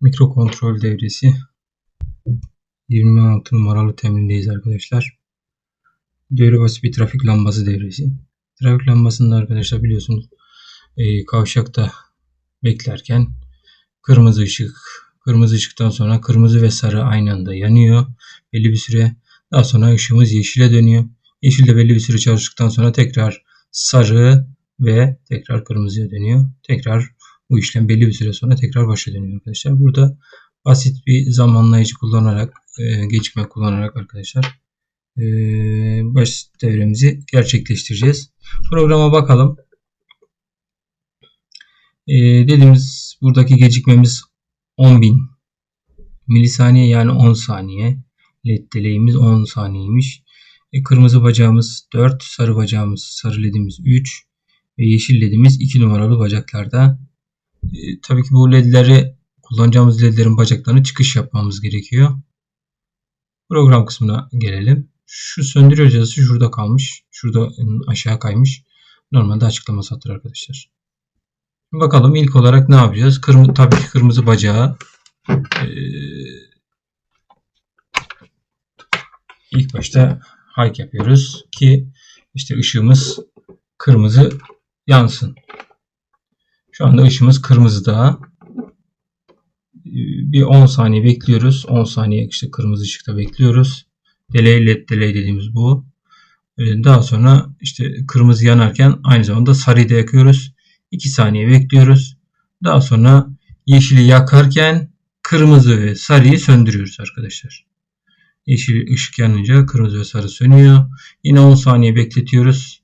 Mikrokontrol devresi 26 numaralı temrindeyiz arkadaşlar. Devre basit bir trafik lambası devresi. Trafik lambasında arkadaşlar biliyorsunuz e, kavşakta beklerken kırmızı ışık kırmızı ışıktan sonra kırmızı ve sarı aynı anda yanıyor belli bir süre. Daha sonra ışığımız yeşile dönüyor. Yeşilde belli bir süre çalıştıktan sonra tekrar sarı ve tekrar kırmızıya dönüyor. Tekrar bu işlem belli bir süre sonra tekrar başa dönüyor arkadaşlar. Burada basit bir zamanlayıcı kullanarak, e, gecikme kullanarak arkadaşlar e, baş devremizi gerçekleştireceğiz. Programa bakalım. E, dediğimiz buradaki gecikmemiz 10.000 milisaniye yani 10 saniye. LED delay'imiz 10 saniyeymiş. E, kırmızı bacağımız 4, sarı bacağımız, sarı ledimiz 3 ve yeşil ledimiz 2 numaralı bacaklarda. E, tabii ki bu ledleri kullanacağımız ledlerin bacaklarını çıkış yapmamız gerekiyor. Program kısmına gelelim. Şu söndürüyor yazısı şurada kalmış. Şurada aşağı kaymış. Normalde açıklama satır arkadaşlar. Bakalım ilk olarak ne yapacağız? Kırmızı, tabii ki kırmızı bacağı ee, ilk başta hike yapıyoruz ki işte ışığımız kırmızı yansın. Şu anda ışığımız kırmızıda. Ee, bir 10 saniye bekliyoruz. 10 saniye işte kırmızı ışıkta bekliyoruz. Delay led delay dediğimiz bu. Ee, daha sonra işte kırmızı yanarken aynı zamanda sarıyı da yakıyoruz. 2 saniye bekliyoruz. Daha sonra yeşili yakarken kırmızı ve sarıyı söndürüyoruz arkadaşlar. Yeşil ışık yanınca kırmızı ve sarı sönüyor. Yine 10 saniye bekletiyoruz.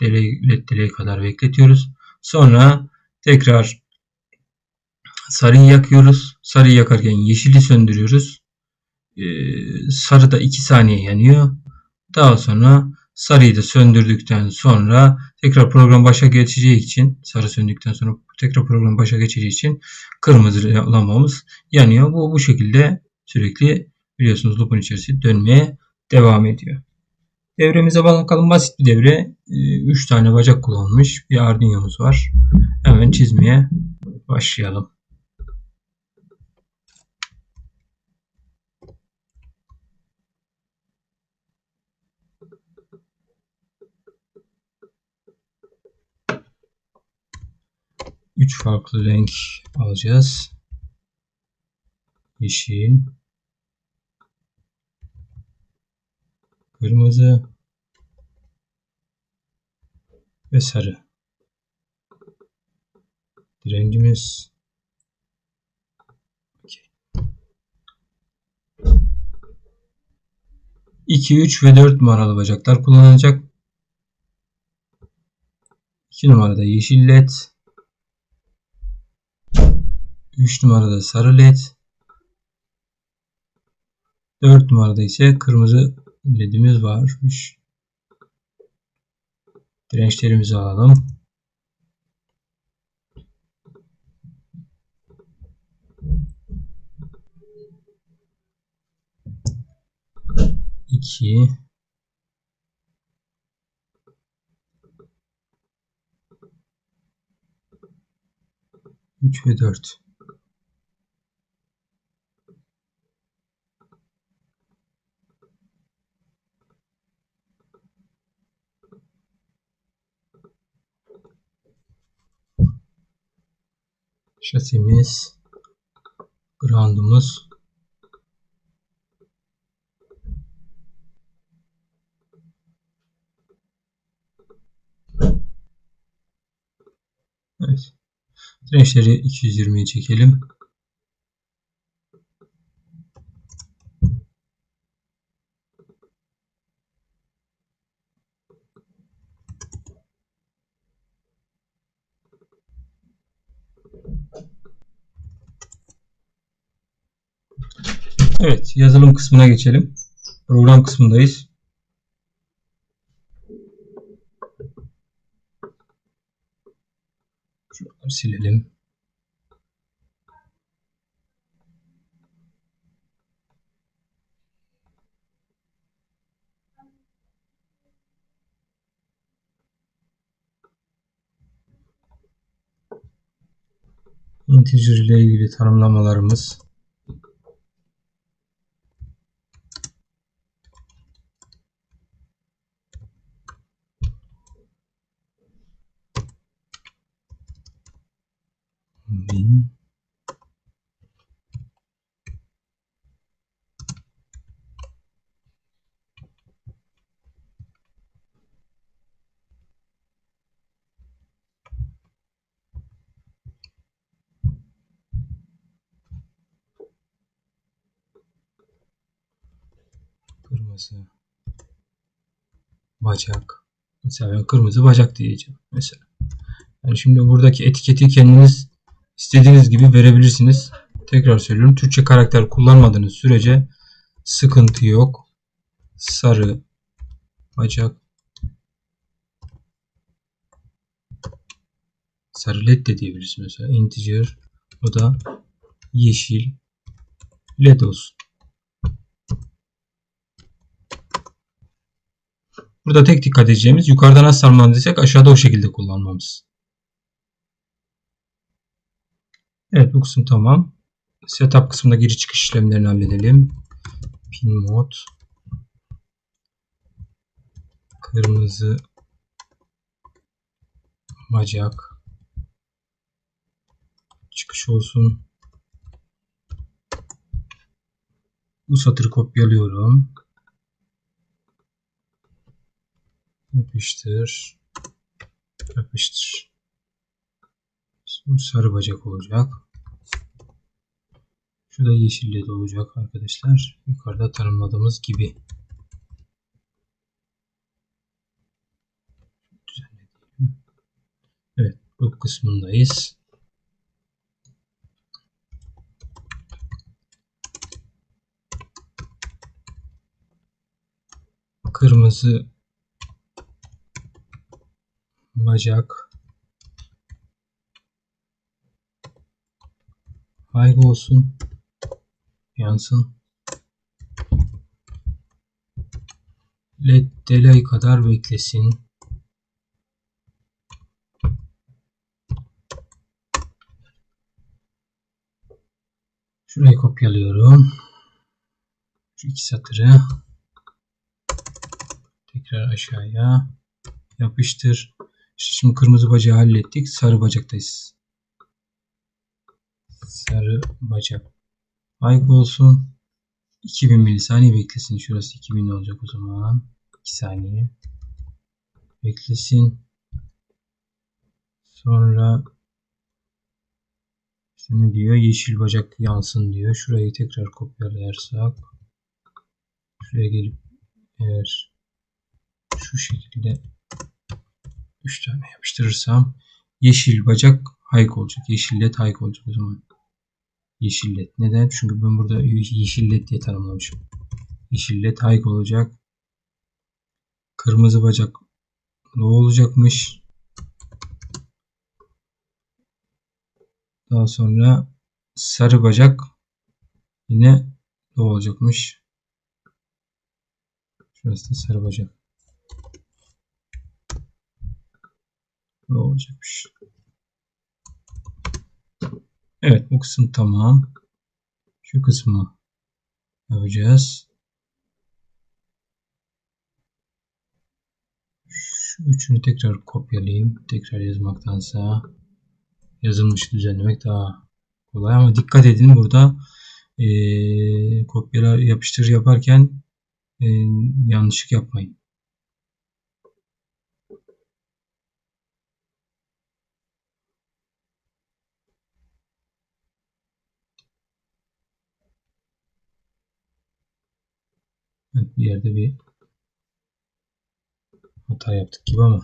Delay, led delay kadar bekletiyoruz. Sonra tekrar sarıyı yakıyoruz. Sarıyı yakarken yeşili söndürüyoruz. Ee, sarı da 2 saniye yanıyor. Daha sonra sarıyı da söndürdükten sonra tekrar program başa geçeceği için sarı söndükten sonra tekrar program başa geçeceği için kırmızı lambamız yanıyor. Bu bu şekilde sürekli biliyorsunuz loop'un içerisinde dönmeye devam ediyor. Devremize bakalım basit bir devre. 3 ee, tane bacak kullanmış bir Arduino'muz var. Hemen çizmeye başlayalım. 3 farklı renk alacağız. Yeşil, kırmızı ve sarı. Direncimiz okay. 2, 3 ve 4 numaralı bacaklar kullanılacak. 2 numarada yeşil led 3 numarada sarı led. 4 numarada ise kırmızı ledimiz varmış. Dirençlerimizi alalım. İki. Üç ve dört. Şasimiz, ground'umuz Evet. Dirençleri 220'ye çekelim. Evet, yazılım kısmına geçelim. Program kısmındayız. Şunları silelim. integer ile ilgili tanımlamalarımız kırmızı bacak. Mesela kırmızı bacak diyeceğim mesela. Yani şimdi buradaki etiketi kendiniz istediğiniz gibi verebilirsiniz. Tekrar söylüyorum. Türkçe karakter kullanmadığınız sürece sıkıntı yok. Sarı bacak sarı led de diyebiliriz mesela. Integer o da yeşil led olsun. Burada tek dikkat edeceğimiz yukarıda nasıl tanımlandıysak aşağıda o şekilde kullanmamız. Evet bu kısım tamam. Setup kısmında giriş çıkış işlemlerini halledelim. Pin mod kırmızı bacak çıkış olsun. Bu satırı kopyalıyorum. Yapıştır. Yapıştır. Bu sarı bacak olacak. Şu da yeşil led olacak arkadaşlar. Yukarıda tanımladığımız gibi. Evet bu kısmındayız. Kırmızı bacak Hayg olsun. Yansın. LED delay kadar beklesin. Şurayı kopyalıyorum. Şu iki satırı tekrar aşağıya yapıştır. Şimdi kırmızı bacağı hallettik. Sarı bacaktayız. Sarı bacak. Ayık olsun. 2000 milisaniye beklesin. Şurası 2000 olacak o zaman. 2 saniye. Beklesin. Sonra ne diyor? Yeşil bacak yansın diyor. Şurayı tekrar kopyalarsak şuraya gelip eğer şu şekilde 3 tane yapıştırırsam yeşil bacak hayk olacak. Yeşil led hayk olacak o zaman. Yeşil led. Neden? Çünkü ben burada yeşil led diye tanımlamışım. Yeşil led hayk olacak. Kırmızı bacak low olacakmış. Daha sonra sarı bacak yine low olacakmış. Şurası da sarı bacak. Ne olacakmış. Evet bu kısım tamam. Şu kısmı yapacağız. Şu üçünü tekrar kopyalayayım. Tekrar yazmaktansa yazılmış düzenlemek daha kolay ama dikkat edin burada e, kopyalar yapıştır yaparken e, yanlışlık yapmayın. Evet, bir yerde bir hata yaptık gibi ama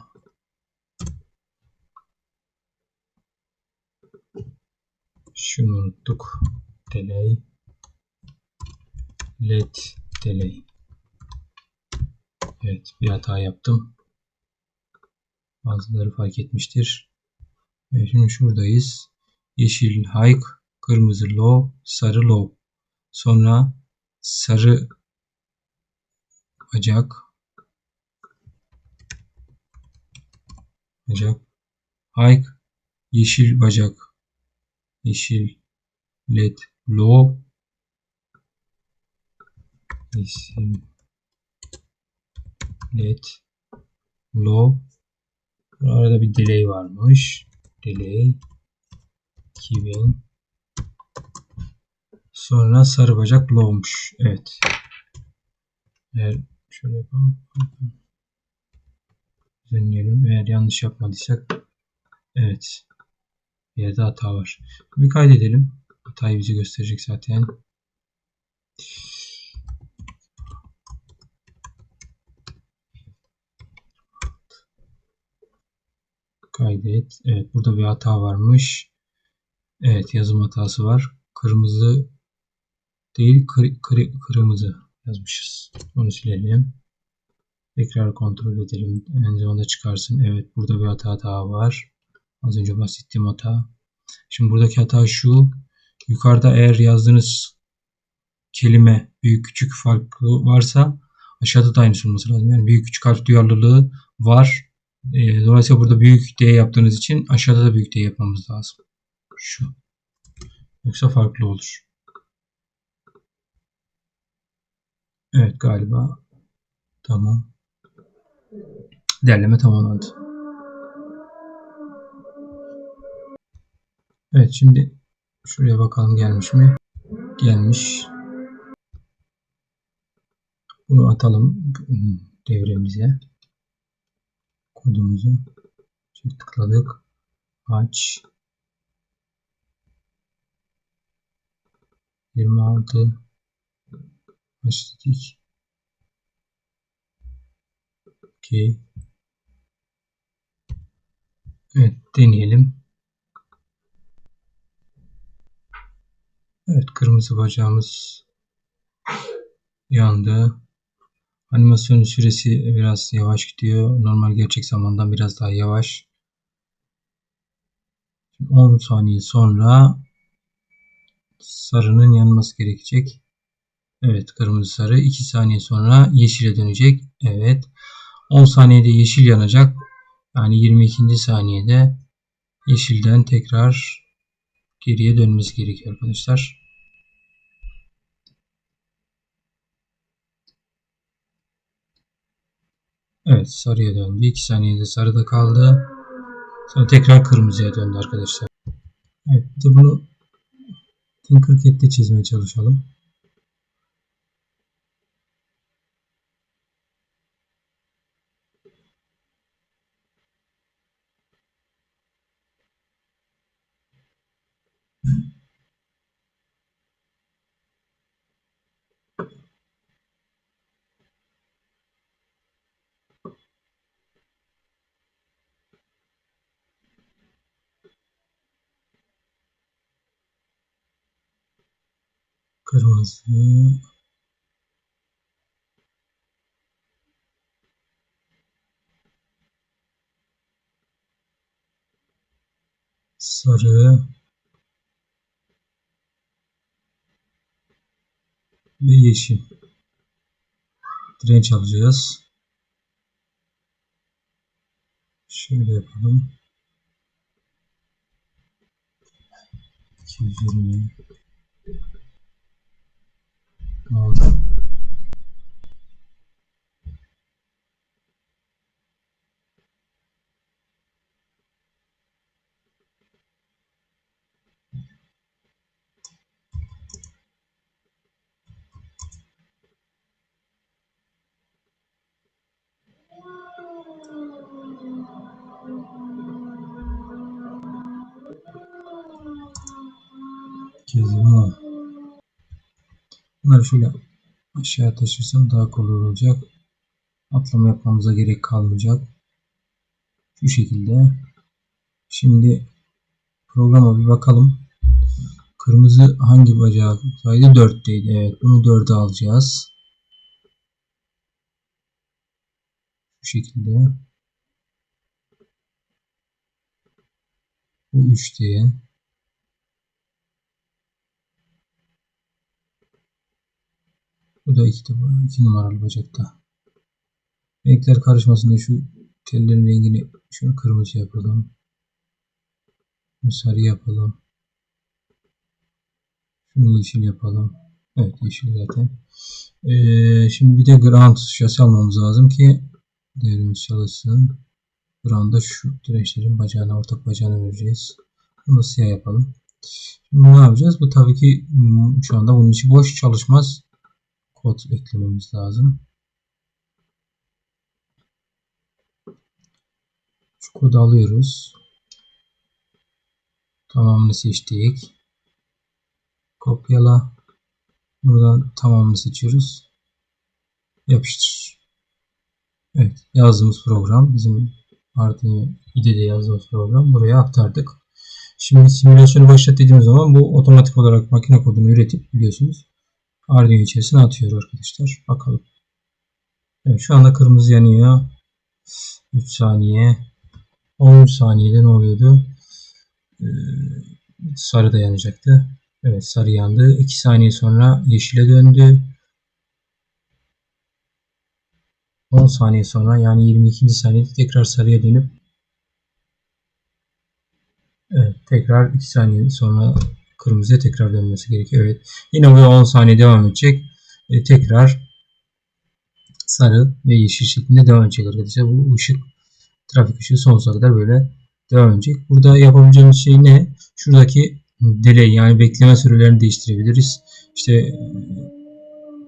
şunu unuttuk. Delay led delay Evet bir hata yaptım. Bazıları fark etmiştir. Evet, şimdi şuradayız. Yeşil high, kırmızı low, sarı low. Sonra sarı bacak bacak. Hike yeşil bacak. Yeşil led. Low yeşil led. Low arada bir delay varmış. Delay. 2000 sonra sarı bacak low'muş evet. Eğer şöyle yapalım. Düzenleyelim. Eğer yanlış yapmadıysak evet. Bir yerde hata var. Bir kaydedelim. Hatayı bize gösterecek zaten. Kaydet. Evet burada bir hata varmış. Evet yazım hatası var. Kırmızı değil kır, kır, kırmızı yazmışız. Onu silelim. Tekrar kontrol edelim. En zamanda çıkarsın. Evet burada bir hata daha var. Az önce bahsettiğim hata. Şimdi buradaki hata şu. Yukarıda eğer yazdığınız kelime büyük küçük farklı varsa aşağıda da aynısı olması lazım. Yani büyük küçük harf duyarlılığı var. E, dolayısıyla burada büyük D yaptığınız için aşağıda da büyük D yapmamız lazım. Şu. Yoksa farklı olur. Evet galiba tamam. Derleme tamamlandı. Evet şimdi şuraya bakalım gelmiş mi? Gelmiş. Bunu atalım devremize kodumuzu çift tıkladık. Aç. 26 aç dedik. Okey. Evet deneyelim. Evet kırmızı bacağımız yandı. Animasyon süresi biraz yavaş gidiyor. Normal gerçek zamandan biraz daha yavaş. 10 saniye sonra sarının yanması gerekecek. Evet kırmızı sarı. 2 saniye sonra yeşile dönecek. Evet. 10 saniyede yeşil yanacak. Yani 22. saniyede yeşilden tekrar geriye dönmesi gerekiyor arkadaşlar. Evet sarıya döndü. 2 saniyede sarıda kaldı. Sonra tekrar kırmızıya döndü arkadaşlar. Evet bunu Tinkercad'de çizmeye çalışalım. Kırmızı sarı ve yeşil direnç alacağız. Şöyle yapalım. 220 Um, Thank you. Bunları şöyle aşağı taşırsam daha kolay olacak. Atlama yapmamıza gerek kalmayacak. Şu şekilde. Şimdi programa bir bakalım. Kırmızı hangi bacağı saydı? 4'teydi. Evet bunu 4'e alacağız. Şu şekilde. Bu 3'te. Bu da iki, iki numaralı bacakta. Renkler karışmasın diye şu tellerin rengini şunu kırmızı yapalım. Sarı yapalım. Şunu yeşil yapalım. Evet yeşil zaten. Ee, şimdi bir de ground şasi almamız lazım ki değerimiz çalışsın. Ground'da şu dirençlerin bacağına, ortak bacağına vereceğiz. Bunu siyah yapalım. Şimdi ne yapacağız? Bu tabii ki şu anda bunun içi boş çalışmaz. Kod eklememiz lazım. Şu kodu alıyoruz. Tamamını seçtik. Kopyala. Buradan tamamını seçiyoruz. Yapıştır. Evet. Yazdığımız program bizim Arduino IDE'de yazdığımız program. Buraya aktardık. Şimdi simülasyonu başlat dediğimiz zaman bu otomatik olarak makine kodunu üretip biliyorsunuz Arduino içerisine atıyor arkadaşlar. Bakalım. Evet, şu anda kırmızı yanıyor. 3 saniye. 10 saniyede ne oluyordu? Ee, sarı da yanacaktı. Evet sarı yandı. 2 saniye sonra yeşile döndü. 10 saniye sonra yani 22. saniyede tekrar sarıya dönüp evet, tekrar 2 saniye sonra kırmızıya tekrar dönmesi gerekiyor. Evet. Yine bu 10 saniye devam edecek. E, tekrar sarı ve yeşil şeklinde devam edecek arkadaşlar. Bu ışık trafik ışığı sonsuza kadar böyle devam edecek. Burada yapabileceğimiz şey ne? Şuradaki delay yani bekleme sürelerini değiştirebiliriz. İşte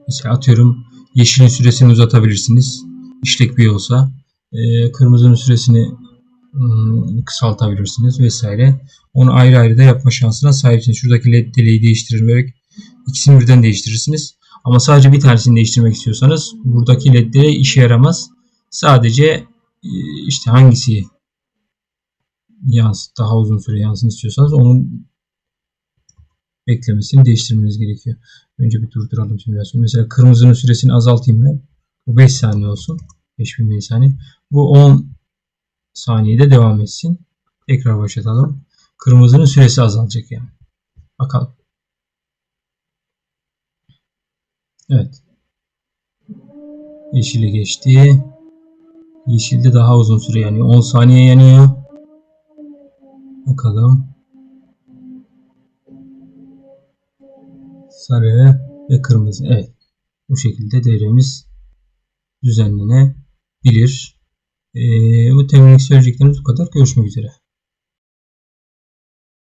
mesela atıyorum yeşilin süresini uzatabilirsiniz. İşlek bir olsa. E, kırmızının süresini kısaltabilirsiniz vesaire. Onu ayrı ayrı da yapma şansına sahipsiniz. Şuradaki led delay'i değiştirerek ikisini birden değiştirirsiniz. Ama sadece bir tanesini değiştirmek istiyorsanız buradaki led delay işe yaramaz. Sadece e, işte hangisi yans daha uzun süre yansın istiyorsanız onun beklemesini değiştirmeniz gerekiyor. Önce bir durduralım simülasyonu. Mesela kırmızının süresini azaltayım ben. Bu 5 saniye olsun. 5000 milisaniye. Bu 10 saniyede devam etsin. Tekrar başlatalım. Kırmızının süresi azalacak yani. Bakalım. Evet. Yeşile geçti. Yeşilde daha uzun süre yanıyor. 10 saniye yanıyor. Bakalım. Sarı ve kırmızı. Evet. Bu şekilde devremiz düzenlenebilir. Ee, bu temelik söyleyeceklerimiz bu kadar. Görüşmek üzere.